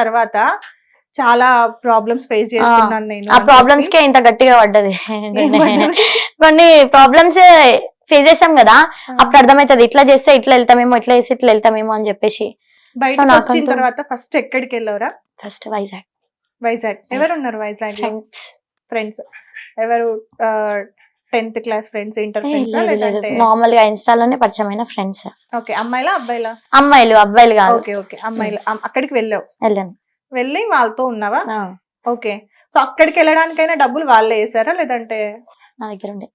తర్వాత చాలా problems face చేస్తున్నాను నేను ఆ ప్రాబ్లమ్స్ కే ఇంత గట్టిగా పడ్డది. కొన్ని ప్రాబ్లమ్స్ ఫేస్ చేసాం కదా అప్పుడు అర్థమవుతుంది. ఇట్లా చేస్తే ఇట్లా వెళ్తామేమో ఇట్లా చేస్తే ఇట్లా వెళ్తామేమో అని చెప్పేసి. వచ్చిన తర్వాత ఫస్ట్ ఎక్కడికి వెళ్ళవరా? ఫస్ట్ వైజాగ్ వైజాగ్ ఎవరు ఉన్నారు వైజాగ్ ఫ్రెండ్స్ ఎవరు tenth class friends inter friends లేదంటే? నార్మల్గా ఇన్స్టాలోనే పరిచయమైన ఫ్రెండ్స్ ఓకే అమ్మాయిలా అబ్బాయిలా? అమ్మాయిలు అబ్బాయిలు కాదు. ఓకే ఓకే అమ్మాయిలు. అమ్- అక్కడికి వెళ్ళావు? వెళ్ళాను. వెళ్ళి వాళ్ళతో ఉన్నావా? ఓకే. సో అక్కడికి వెళ్ళడానికైనా డబ్బులు వాళ్ళే వేసారా లేదంటే? నా దగ్గర ఉండే.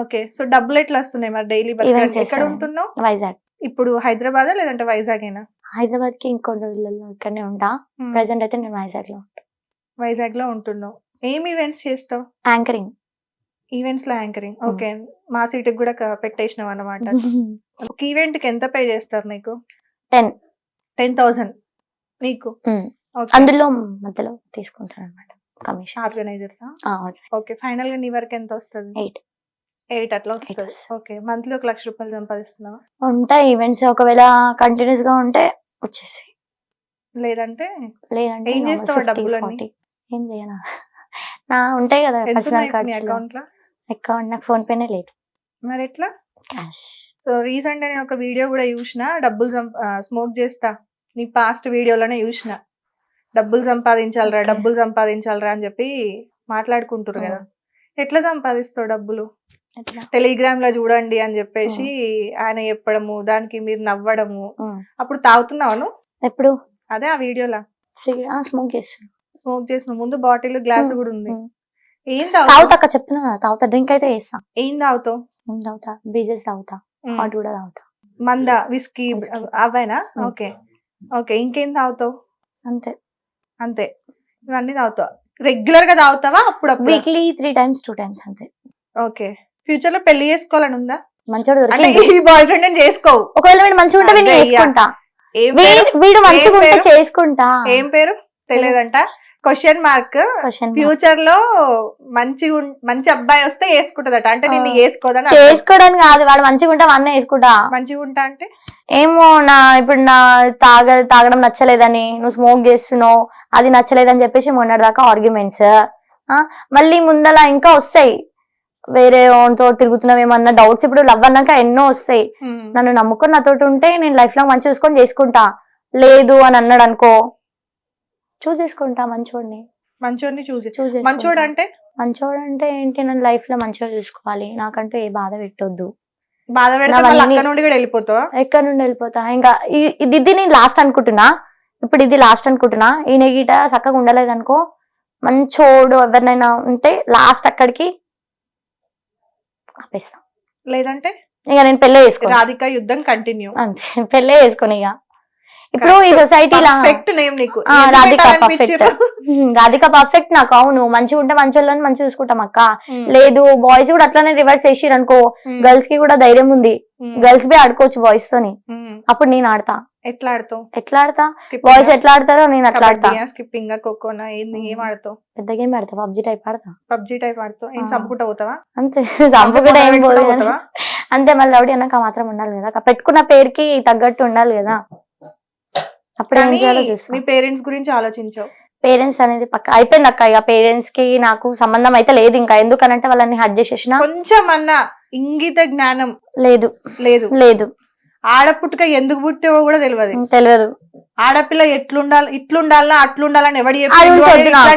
ఓకే. సో డబ్బులు ఎట్లా వస్తున్నాయి మరి? డైలీ ఎక్కడ. ఉంటున్నావు? వైజాగ్. ఇప్పుడు హైదరాబాద్ లేదంటే వైజాగ్ అయినా హైదరాబాద్కి ఇంకో రోజులలో ఇక్కడనే ఉంటా. ప్రెసెంట్ అయితే నేను వైజాగ్లో వైజాగ్లో ఉంటున్నావు. ఏం ఈవెంట్స్ చేస్తావు? యాంకరింగ్ ఈవెంట్స్లో యాంకరింగ్ ఓకే. మా సీట్ కూడా పెట్టేసినావు అన్నమాట. ఒక ఈవెంట్కి ఎంత పే చేస్తారు నీకు? టెన్. Ten thousand. నీకు? అందులో మధ్యలో తీసుకుంటాను అనమాట కమిషన్. ఆర్గనైజర్స్? ఓకే. ఫైనల్గా నీ వరకు ఎంత వస్తుంది? Eight. ఎయిట్ అట్లా వస్తుంది. ఓకే. మంత్లీ ఒక లక్ష రూపాయలు సంపాదిస్తున్నావా? ఉంటాయి ఈవెంట్స్. ఒకవేళ కంటిన్యూస్గా ఉంటే వచ్చేసి. లేదంటే లేదంటే ఏం చేస్తావు ఆ 50, డబ్బులన్నీ? 40. ఏం చేయనా? నా ఉంటాయి కదా పర్సనల్ కార్డ్స్ అకౌంట్లో అకౌంట్ నాకు ఫోన్ పేనే లేదు. మరి ఎట్లా క్యాష్. సో రీసెంట్ నేను ఒక వీడియో కూడా చూసిన డబ్బులు స్మోక్ చేస్తా. నీ పాస్ట్ వీడియోలోనే చూసిన. డబ్బులు సంపాదించాలరా. డబ్బులు సంపాదించాలరా అని చెప్పి మాట్లాడుకుంటారు కదా. ఎట్లా సంపాదిస్తావు డబ్బులు? టెలిగ్రామ్లో చూడండి అని చెప్పేసి ఆయన చెప్పడము దానికి మీరు నవ్వడము. అప్పుడు తాగుతున్నావు? ఎప్పుడు? అదే ఆ వీడియోలో? స్మోక్ చేస్తాను స్మోక్ చేసిన ముందు బాటిల్ గ్లాస్. కూడా ఉంది. ఏం తాగుతావు? తాగుతా చెప్తున్నా కదా తాగుతా డ్రింక్ అయితే వేస్తా ఏం తాగుతావు? ఏం తాగుతా? బ్రీజెస్ తాగుతా. హాట్ కూడా తాగుతా. మంద విస్కీ. అవేనా. ఓకే. ఓకే ఇంకేం తాగుతావు? అంతే. అంతే. ఇవన్నీ తాగుతావు? రెగ్యులర్గా తాగుతావా అప్పుడప్పుడు? Weekly three times two times అంతే. ఓకే. ఫ్యూచర్లో పెళ్ళి చేసుకోవాలని ఉందా? మంచోడు ఈ బాయ్ ఫ్రెండ్ నేను చేసుకోవు. ఒకవేళ వీడు మంచిగా ఉంటే వీడిని పేరు? వీడు మంచిగా ఉంటే? చేసుకుంటా. ఏం పేరు? తెలియదంట. క్వశ్చన్ మార్క్ ఫ్యూచర్లో మంచి మంచి అబ్బాయి వస్తే వేసుకుంటదట. అంటే. వేసుకోదని అర్థం. చేసుకోవడానికి కాదు. వాడు మంచిగా ఉంటే వాడినే వేసుకుంటా. మంచిగా ఉంటా అంటే? ఏమో నా ఇప్పుడు నా తాగ తాగడం నచ్చలేదని నువ్వు స్మోక్ చేస్తున్నావు అది నచ్చలేదని చెప్పేసి మొన్నటిదాకా ఆర్గ్యుమెంట్స్ మళ్ళీ ముందల ఇంకా వస్తాయి. వేరే వాళ్ళతో తిరుగుతున్నావు ఏమన్నా డౌట్స్ ఇప్పుడు లవ్ అన్నాక ఎన్నో వస్తాయి. నన్ను నమ్ముకొని నాతోటి ఉంటే నేను లైఫ్లో మంచి చూసుకొని చేసుకుంటా. లేదు అని అన్నాడు అనుకో చూస్ చేసుకుంటా మంచోడిని. మంచోడిని చూసి చూస్ మంచోడు అంటే మంచోడు అంటే ఏంటి? నన్ను లైఫ్లో మంచిగా చూసుకోవాలి. నాకంటూ ఏ బాధ పెట్టొద్దు. బాధ నుండి కూడా వెళ్ళిపోతావా? ఎక్కడ నుండి వెళ్ళిపోతా? ఇంకా ఈ- ఇది నేను లాస్ట్ అనుకుంటున్నా. ఇప్పుడు ఇది లాస్ట్ అనుకుంటున్నా. ఈయన గీట చక్కగా ఉండలేదు అనుకో మంచోడు ఎవరినైనా ఉంటే లాస్ట్ అక్కడికి ఆపేస్తా. లేదంటే? ఇక నేను పెళ్ళే చేసుకోను. రాధిక యుద్ధం కంటిన్యూ అంతే. పెళ్ళే చేసుకోను ఇక. ఇప్పుడు ఈ సొసైటీలా పర్ఫెక్ట్ నేమ్ నీకు. రాధిక పెట్టాలనిపించిర్రు? రాధిక పర్ఫెక్ట్ నాకు అవును. మంచిగా ఉంటే మంచి వాళ్ళని మంచిగా చూసుకుంటాం అక్క. ఉమ్, లేదు బాయ్స్ కూడా అట్లానే రివర్స్ చేసిరు అనుకో గర్ల్స్కి కూడా ధైర్యం ఉంది. గర్ల్స్ బి ఆడుకోవచ్చు బాయ్స్ తోని. అప్పుడు నేను ఆడతా. ఎట్లా ఆడతావు? ఎట్లా ఆడతా? బాయ్స్ ఎట్లా ఆడతారో నేను అట్లా ఆడతా. స్కిప్పింగ్ ఖోఖోనా ఏంది ఏం ఆడతావు? పెద్ద గేమ్ ఆడతా పబ్జి టైప్ ఆడతా. పబ్జి టైప్ ఆడతావు. ఏం. చంపుకుంటా పోతావా? అంతే. చంపుకుంటే ఏం పోదు? అంతే మళ్ళీ రౌడీ అన్నాక మాత్రం ఉండాలి కదా. పెట్టుకున్న పేరుకి తగ్గట్టు ఉండాలి కదా. అప్పుడు ఏం కానీ చేయాలో చూస్తా. మీ పేరెంట్స్ గురించి ఆలోచించావు. పేరెంట్స్ అనేది పక్క అయిపోయింది అక్క ఇక పేరెంట్స్కి నాకు సంబంధం అయితే లేదు ఇంకా. ఎందుకనంటే వాళ్ళని హట్ చేసేసిన కొంచెం అన్న ఇంగిత జ్ఞానం లేదు. లేదు. లేదు. ఆడపుట్టుక ఎందుకు పుట్టావో కూడా తెలియదు తెలియదు ఆడపిల్ల ఎట్లుండాలి ఇట్లుండాలా అట్లుండాలని ఎవడి.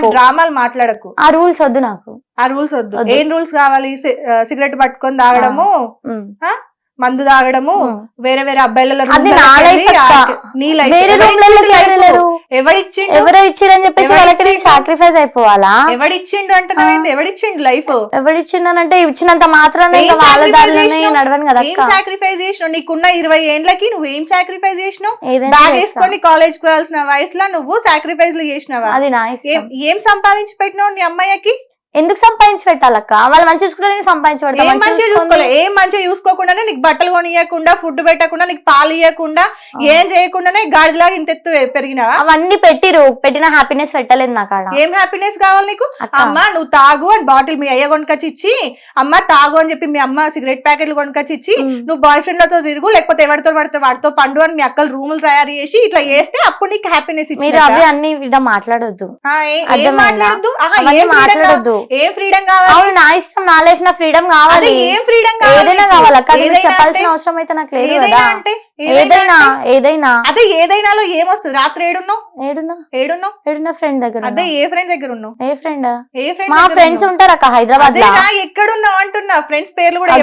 డ్రామాలు మాట్లాడకు. ఆ రూల్స్ వద్దు నాకు. ఆ రూల్స్ వద్దు. ఏం రూల్స్ కావాలి? సిగరెట్ పట్టుకొని తాగడము. మందు తాగడము. వేరే వేరే అబ్బాయిల ఎవడిచ్చిండు ఎవరో ఇచ్చిరని చెప్పేసి వాళ్ళకి? సాక్రిఫైస్ అయిపోవాలా? ఎవడిచ్చిండు అంటే ఎవడిచ్చిండు లైఫ్? ఎవరిచ్చిందనంటే ఇచ్చినంత మాత్రాన ఏం ఇంకా వాళ్ళ దారిలోనే? నడవను కదా ఏం సాక్రిఫైస్ చేసినావు? నీకున్న ఇరవై ఏండ్లకి నువ్వు ఏం సాక్రిఫైస్ చేసినావు? బ్యాగ్. వేసుకొని కాలేజ్కి వెళ్ళాల్సిన వయసులో నువ్వు సాక్రిఫైస్ చేసినావా? అది నా ఏం సంపాదించి పెట్టినావు నీ అమ్మాయికి? ఎందుకు సంపాదించి పెట్టాలక్క? వాళ్ళు మంచి చూసుకుంటే నేను సంపాదించి పెడతా ఏం మంచిగా ఏం మంచిగా చూసుకోకుండానే నీకు బట్టలు కొనియకుండా ఫుడ్ పెట్టకుండా నీకు పాలు ఇవ్వకుండా ఏం చేయకుండానే గాడిలాగా ఇంత ఎత్తు పెరిగినావా? అవన్నీ పెట్టిరు పెట్టిన హ్యాపీనెస్ పెట్టలేదు నాకు ఏం హ్యాపీనెస్ కావాలి నీకు? అమ్మ నువ్వు తాగు అని బాటిల్ మీ అయ్య కొనుకొచ్చి ఇచ్చి అమ్మ తాగు అని చెప్పి మీ అమ్మ సిగరెట్ ప్యాకెట్లు కొనుకొచ్చి ఇచ్చి. నువ్వు బాయ్ ఫ్రెండ్లతో తిరుగు లేకపోతే ఎవరితో పడితే వాడితో పండు అని మీ అక్కలు రూములు తయారు చేసి ఇట్లా చేస్తే అప్పుడు నీకు హ్యాపీనెస్ మీరు అవి అన్ని మాట్లాడొద్దు? మాట్లాడద్దు? మాట్లాడొద్దు. ఏం ఫ్రీడమ్ కావాలి? అవును నా ఇష్టం నా లైఫ్ నా ఫ్రీడమ్ కావాలి. ఏం ఫ్రీడమ్ ఏదైనా మీకు ఏదైనా చెప్పాల్సిన అవసరం అయితే నాకు లేదు కదా. అంటే ఏదైనా ఏదైనా అదే ఏదైనాలో ఏమొస్తుంది? రాత్రి ఏడున్నావు? ఏడున్నా? ఏడున్నావు? ఏడున్నా ఫ్రెండ్ దగ్గర అదే. ఏ ఫ్రెండ్ దగ్గర ఉన్నావు? ఏ ఫ్రెండ్ ఏ ఫ్రెండ్ మా ఫ్రెండ్స్ ఉంటారు అక్క హైదరాబాద్లో ఎక్కడున్నావు అంటున్నా. ఫ్రెండ్స్ పేర్లు కూడా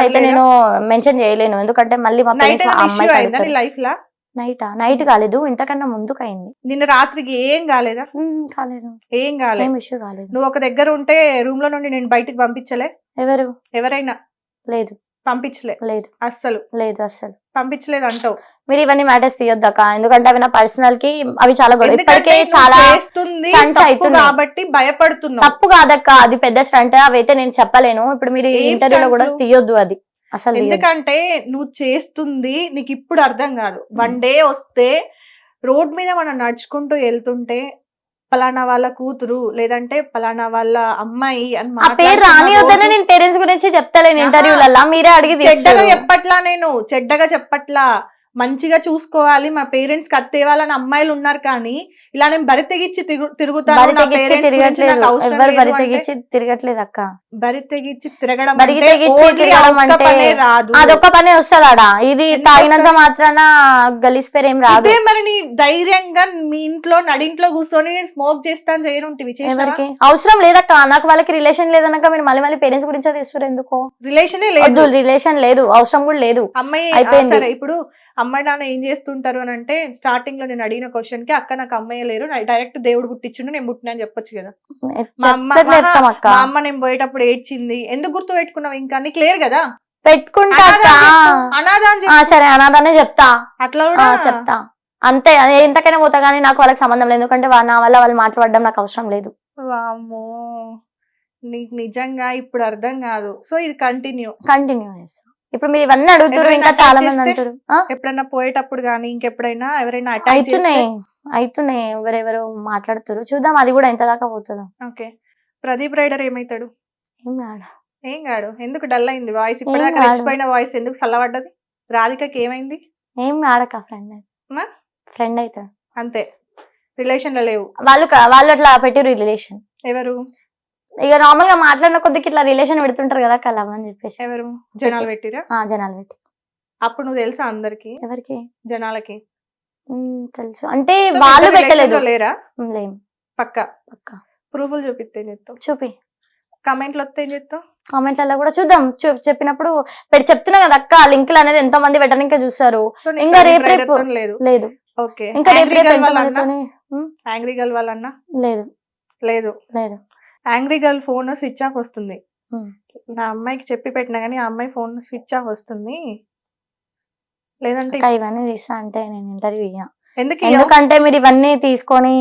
అయితే? నేను మెన్షన్ చేయలేను. ఎందుకంటే మళ్ళీ మా పేరెంట్స్ అమ్మాయి లైఫ్ లా? నైట్? నైట్ కాలేదు ఇంతకన్నా ముందుకు అయింది నిన్న రాత్రికి ఏం కాలేదా? ఉమ్, కాలేదు. ఏం కాలేదు ఏం ఇష్యూ కాలేదు. నువ్వు ఒక దగ్గర ఉంటే రూమ్లో నుండి నేను బయటికి పంపించలే? ఎవరు? ఎవరైనా? లేదు. పంపించలే? లేదు. అస్సలు? లేదు అసలు పంపించలేదు అంటావు? మీరు ఇవన్నీ మ్యాటర్స్ తీయొద్దక్క. ఎందుకంటే అవి నా పర్సనల్కి అవి చాలా గొడవ. ఎందుకంటే ఇప్పటికే నువ్వు చాలా చేస్తుంది stunts తప్పు అవుతున్నాయి. కాబట్టి భయపడుతున్నావు. తప్పు కాదక్క. అది పెద్ద స్టంట్ అవైతే నేను చెప్పలేను. ఇప్పుడు మీరు ఏం ఇంటర్వ్యూలో కూడా stunts? తీయొద్దు అది. అసలు. ఎందుకంటే నువ్వు చేస్తుంది నీకు ఇప్పుడు అర్థం కాదు. వన్ డే వస్తే రోడ్ మీద మనం నడుచుకుంటూ వెళ్తుంటే పలానా వాళ్ళ కూతురు లేదంటే పలానా వాళ్ళ అమ్మాయి అని ఆ పేరు రానివద్దనే నేను పేరెంట్స్ గురించి చెప్తలేను ఆహా. ఇంటర్వ్యూలల్లా మీరే అడిగి చెడ్డగా చెప్పట్లా నేను. చెడ్డగా చెప్పట్లా. మంచిగా చూసుకోవాలి మా పేరెంట్స్ కత్తేవాళ్ళని అమ్మాయిలు ఉన్నారు కానీ ఇలా నేను బరి తెగిచ్చి తిరుగు- తిరుగుతాను బరి గురించి తిరగట్లేదు. అక్క. బరి తెగిచ్చి తిరగడం బరి only తిరగడం అంటే అదొక్క పనే వస్తుంది ఆడ ఇది తాగినంత? మాత్రాన గలీస్ పేరు ఏం రాదు. మరి నీ ధైర్యంగా మీ ఇంట్లో నడింట్లో కూర్చొని నేను స్మోక్ చేస్తాను చేయనుంటివి ఎవరికి? అవసరం లేదక్క. నాకు వాళ్ళకి రిలేషన్ లేదన్నాక మీరు మళ్ళీ మళ్ళీ పేరెంట్స్ గురించి తీస్తారు ఎందుకు? రిలేషనే లేదు. రిలేషన్ లేదు. అవసరం కూడా లేదు. అమ్మాయి అయిపోయింది. సరే ఇప్పుడు అమ్మాయి నాన్న ఏం చేస్తుంటారు అని అంటే స్టార్టింగ్లో నేను అడిగిన క్వశ్చన్కి అక్క నాకు అమ్మాయి లేరు డైరెక్ట్ దేవుడు పుట్టించుండు నేను పుట్టినా అని చెప్పొచ్చు కదా. మా అమ్మ- మా అమ్మ నేను పోయేటప్పుడు ఏడ్చింది ఎందుకు గుర్తు పెట్టుకున్నావు ఇంకా? నీకు లేరు కదా? పెట్టుకుంటా. సరే అనాథనే చెప్తా. అట్లా కూడా చెప్తా. అంతే అదే ఎంతకైనా పోతా కానీ నాకు వాళ్ళకి సంబంధం లేదు. ఎందుకంటే నా వల్ల వాళ్ళు మాట్లాడడం నాకు అవసరం లేదు. వామ్మో నీకు నిజంగా ఇప్పుడు అర్థం కాదు. సో ఇది కంటిన్యూ కంటిన్యూ చేస్తా ఇప్పుడు మీరు ఇవన్నీ అడుగుతారు ఇంకా చాలా మంది? అంటారు ఎప్పుడైనా పోయేటప్పుడు కానీ ఇంకెప్పుడైనా ఎవరైనా అవుతున్నాయి అవుతున్నాయి ఎవరెవరు మాట్లాడుతారు చూద్దాం అది కూడా ఎంత దాకా పోతుందో. ఓకే. ప్రదీప్ రైడర్ ఏమైతాడు? ఏం కాదు. ఏం కాడు ఎందుకు డల్ అయింది వాయిస్? ఇప్పటిదాకా కాడు. రెచ్చిపోయిన వాయిస్ ఎందుకు చల్లబడ్డది? రాధికకి ఏమైంది? ఏం ఆడక ఫ్రెండ్? ఫ్రెండ్ అవుతాడు అంతే. రిలేషన్లో లేవు. వాళ్ళు వాళ్ళు అట్లా పెట్టిరు రిలేషన్. ఎవరు? ఇక నార్మల్గా మాట్లాడిన కొద్దికి ఇట్లా రిలేషన్ పెడుతుంటారు కదా కలవ్ అని చెప్పేసి. ఎవరు? జనాలు పెట్టిరా? ఆ జనాలు పెట్టి. అప్పుడు నువ్వు తెలుసా అందరికి? ఎవరికి? జనాలకి. ఉమ్, తెలుసు. అంటే So, వాళ్ళు ఇద్దరు పెట్టలేదు. లేరా? ఉమ్, లేం. పక్క? పక్క. ప్రూఫ్లు చూపిస్తే ఏం చెప్తావు చూపి. కమెంట్లు వస్తే ఏం చెప్తావు కామెంట్లలో కూడా చూద్దాం. చూ- చెప్పినప్పుడు పెట్టి చెప్తున్నా కదా అక్క లింకులు అనేది ఎంతో మంది పెట్టడానికి చూస్తారు సో ఇంకా రేపు రేపు. లేదు? లేదు. ఓకే. ఇంకా రేపు రేపు ఎంతో వాళ్ళన్నా మందితోని ఉమ్, యాంగ్రీ గర్ల్ వాళ్ళన్నా లేదు. లేదు. లేదు. Angry girl phone switch off వస్తుంది. Hmm. నా అమ్మాయికి చెప్పి పెట్టినా కానీ ఆ అమ్మాయి ఫోన్ స్విచ్ ఆఫ్ వస్తుంది. లేదంటే ఇవన్నీ తీస్తా అంటే నేను ఇంటర్వ్యూ ఇయ్య. ఎందుకు ఎందుకంటే మీరు ఇవన్నీ తీసుకొని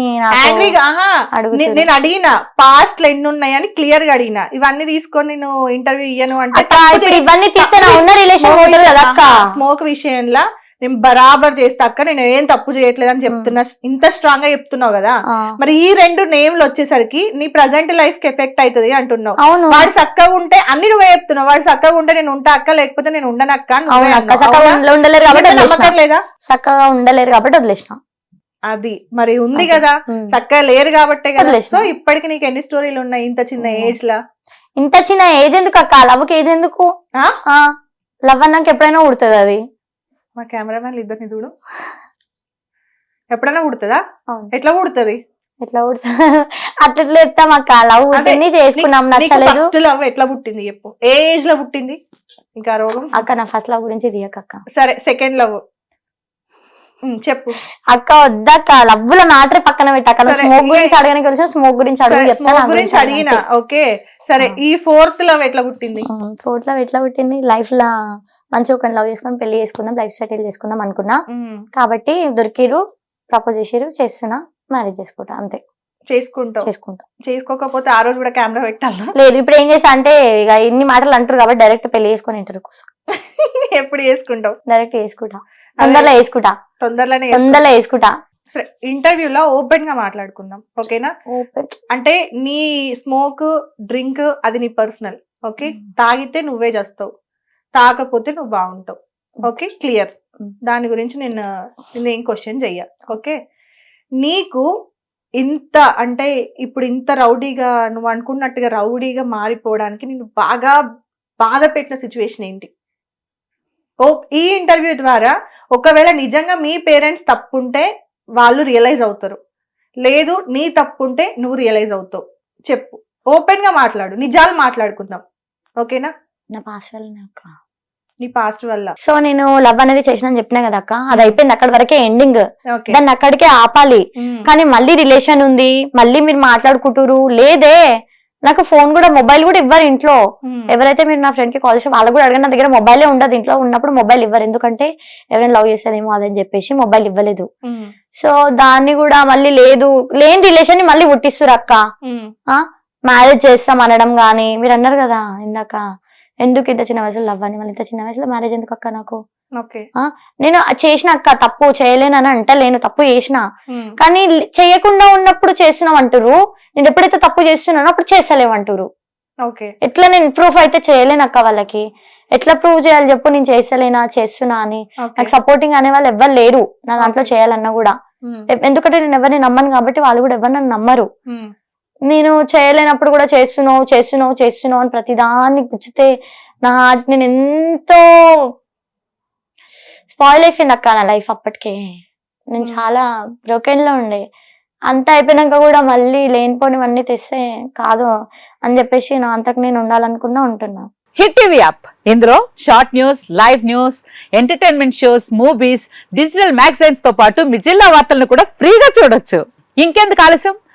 నేను అడిగిన పాస్ట్లో ఎన్ని ఉన్నాయని క్లియర్గా అడిగిన. ఇవన్నీ తీసుకొని నేను ఇంటర్వ్యూ ఇయ్యను అంటే ఇవన్నీ తీస్తే ఉన్న రిలేషన్ స్మోక్ విషయంలో నేను బరాబర్ చేస్తా అక్క నేను ఏం తప్పు చేయట్లేదు అని చెప్తున్నా. ఇంత స్ట్రాంగ్గా చెప్తున్నావు కదా. మరి ఈ రెండు నేమ్లు వచ్చేసరికి నీ ప్రజెంట్ లైఫ్కి ఎఫెక్ట్ అవుతుంది అంటున్నావు. వాడు చక్కగా ఉంటే అన్ని నువ్వే చెప్తున్నావు. వాడు చక్కగా ఉంటే నేను ఉంటా అక్క లేకపోతే నేను ఉండను అక్క అని నువ్వే అవును అక్క అన్నావు. చక్కగా అవునా? ఉండ- ఉండలేరు కాబట్టి చక్కగా ఉండలేరు కాబట్టి వదిలేసిన. అది. మరి ఉంది. కదా. చక్కగా లేరు కాబట్టే కదా. సో ఇప్పటికి నీకు ఎన్ని స్టోరీలు ఉన్నాయి? ఇంత చిన్న. ఏజ్ లా? ఇంత చిన్న ఏజ్ ఎందుకు అక్క లవ్కి ఏజ్ ఎందుకు? ఆ? లవ్ అన్నాక ఎప్పుడైనా ఉడుతుంది అది. మా కెమెరామెన్ ఇద్దరిని చూడు. ఎప్పుడైనా పుడుతుందా అవును. ఎట్లా పుడుతుంది ఎట్లా ఉడుతుంది అట్లా చెప్తాం అక్క? లవ్ పుట్టింది చేసుకున్నాం నచ్చలేదు. ఫస్ట్ లవ్ ఎట్లా పుట్టింది చెప్పు. ఏజ్లో పుట్టింది? ఇంకా రోగం? అక్క నా ఫస్ట్ లవ్ గురించి దిగక అక్క. సరే సెకండ్ లవ్ చెప్పు. అక్క వద్దక్క. లవ్వుల మ్యాటర్ పక్కన పెట్టాక స్మోక్ గురించి అడగడానికి వచ్చా స్మోక్ గురించి అడుగు smoke గురించి అడిగిన ఓకే. సరే. ఈ ఫోర్త్ లవ్ ఎట్లా పుట్టింది? ఫోర్త్ లవ్ ఎట్లా పుట్టింది? లైఫ్ లా మంచిగా ఒక లవ్ చేసుకొని పెళ్ళి చేసుకుందాం లైఫ్ సెటిల్ చేసుకుందాం అనుకున్నా. కాబట్టి దొరికిరు ప్రపోజ్ చేసిరు చేస్తున్నా మ్యారేజ్ చేసుకుంటా అంతే. చేసుకుంటావు. చేసుకుంటా. చేసుకోకపోతే ఆ రోజు కూడా కెమెరా పెట్టాలా? లేదు ఇప్పుడు ఏం చేసా అంటే ఇక ఇన్ని మాటలు అంటారు కాబట్టి డైరెక్ట్ పెళ్ళి చేసుకొని ఇంటర్ కోసం ఎప్పుడు చేసుకుంటావు? డైరెక్ట్ వేసుకుంటా తొందరలో వేసుకుంటా తొందరలోనే తొందరలో వేసుకుంటా సరే ఇంటర్వ్యూలో ఓపెన్గా మాట్లాడుకుందాం ఓకేనా? అంటే నీ స్మోక్ డ్రింక్ అది నీ పర్సనల్ ఓకే. తాగితే నువ్వే చేస్తావు. తాగకపోతే నువ్వు బాగుంటావు. ఓకే? క్లియర్. దాని గురించి నేను నేను ఏం క్వశ్చన్ చెయ్య. ఓకే? నీకు ఇంత అంటే ఇప్పుడు ఇంత రౌడీగా నువ్వు అనుకున్నట్టుగా రౌడీగా మారిపోవడానికి నేను బాగా బాధ పెట్టిన సిచ్యువేషన్ ఏంటి? ఓ ఈ ఇంటర్వ్యూ ద్వారా ఒకవేళ నిజంగా మీ పేరెంట్స్ తప్పుంటే వాళ్ళు రియలైజ్ అవుతారు. లేదు నీ తప్పుంటే నువ్వు రియలైజ్ అవుతావు. చెప్పు. ఓపెన్గా మాట్లాడు. నిజాలు మాట్లాడుకుందాం. ఓకేనా? నా పాస్ అక్క నీ పాస్ట్ వల్ల. సో నేను లవ్ అనేది చేసిన చెప్పినా కదా అక్క. అది అయిపోయింది అక్కడి వరకే ఎండింగ్ దాన్ని అక్కడికే ఆపాలి. కానీ మళ్ళీ రిలేషన్ ఉంది. మళ్ళీ మీరు మాట్లాడుకుంటారు లేదే. నాకు ఫోన్ కూడా మొబైల్ కూడా ఇవ్వరు ఇంట్లో. ఎవరైతే మీరు నా ఫ్రెండ్కి కాల్ చేసి వాళ్ళకి కూడా అడగండి నా దగ్గర మొబైలే ఉండదు. ఇంట్లో ఉన్నప్పుడు మొబైల్ ఇవ్వరు. ఎందుకంటే ఎవరైనా లవ్ చేస్తారేమో అదని చెప్పేసి మొబైల్ ఇవ్వలేదు. సో దాన్ని కూడా మళ్ళీ లేదు. లేని రిలేషన్ని మళ్ళీ పుట్టిస్తారు అక్క. మ్యారేజ్ చేస్తాం అనడం గానీ మీరు అన్నారు కదా ఇందాక. ఎందుకు ఇంత చిన్న వయసులో లవ్ అని? మళ్ళీ ఇంత చిన్న వయసులో మ్యారేజ్ ఎందుకు అక్క నాకు? నేను చేసిన అక్క తప్పు చేయలేనని అంటలేను తప్పు చేసిన. కానీ చేయకుండా ఉన్నప్పుడు చేస్తున్నాం అంటారు నేను ఎప్పుడైతే తప్పు చేస్తున్నానో అప్పుడు చేస్తలేమంటారు ఓకే. ఎట్లా నేను ప్రూఫ్ అయితే చేయలేను అక్క వాళ్ళకి? ఎట్లా ప్రూవ్ చేయాలి చెప్పు నేను చేస్తలేనా చేస్తున్నా అని? నాకు సపోర్టింగ్ అనే వాళ్ళు ఎవ్వరు లేరు. నా దాంట్లో. చేయాలన్నా కూడా. ఎందుకంటే నేను ఎవరిని నమ్మను కాబట్టి వాళ్ళు కూడా ఎవరు నన్ను నమ్మరు. నేను చేయలేనప్పుడు కూడా చేస్తున్నావు చేస్తున్నావు చేస్తున్నావు అని ప్రతిదాన్ని గుచ్చితే నా హార్ట్ నేను ఎంతో స్పాయిల్ అయిపోయింది అక్క నా లైఫ్ అప్పటికే. నేను Hmm. చాలా బ్రోకెన్లో ఉండే. అంతా అయిపోయినాక కూడా మళ్ళీ లేనిపోనివన్నీ తెస్తే కాదు అని చెప్పేసి నా అంతకు నేను ఉండాలనుకున్నా ఉంటున్నా. Hit TV app. ఇందులో short news live news entertainment shows movies digital మ్యాగజైన్స్తో పాటు మీ జిల్లా వార్తలను కూడా ఫ్రీగా చూడొచ్చు. ఇంకెందుకు ఆలస్యం?